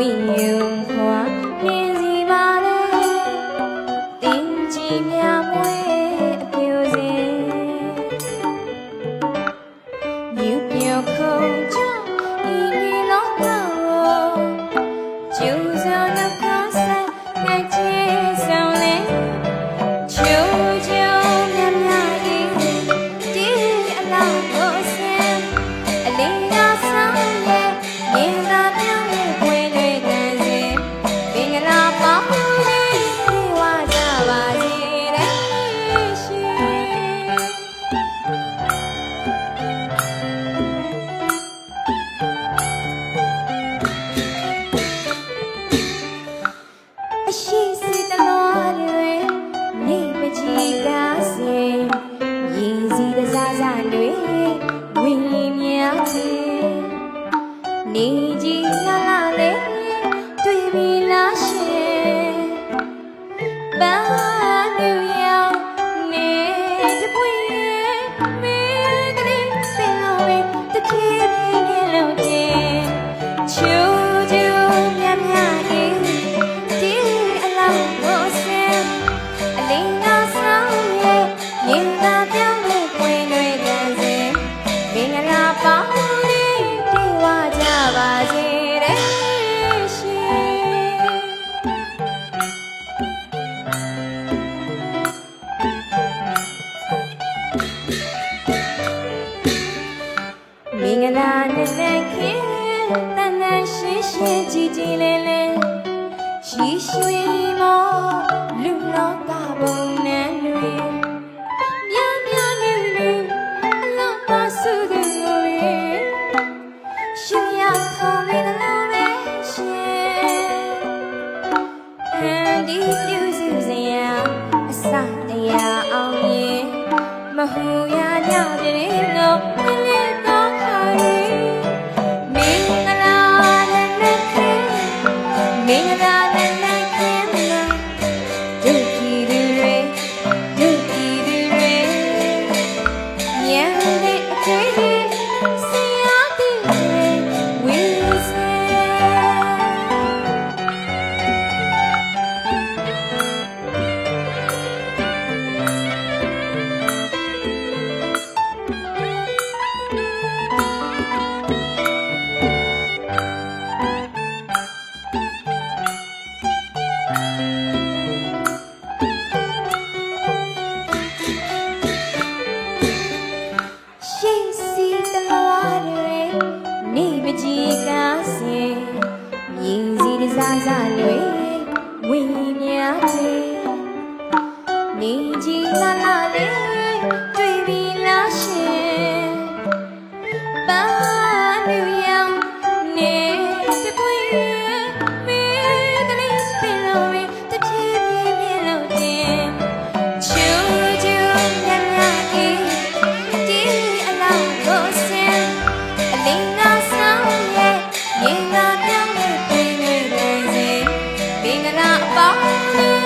we knew မင်္ဂလာနဲ့နဲ့ခေတန်ငန်ရှိရှိကြည်ကြည်လေးလေးရှိရှိမောလူလောကဘုံနဲ့တွေ that စားစားတွေဝင်းများတယ်နေကြီးလာလာလေးတွေ့ပြီလားရှင် 吧。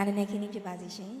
မင်္ဂလာနံနက်ခင်းလေးဖြစ်ပါစေရှင်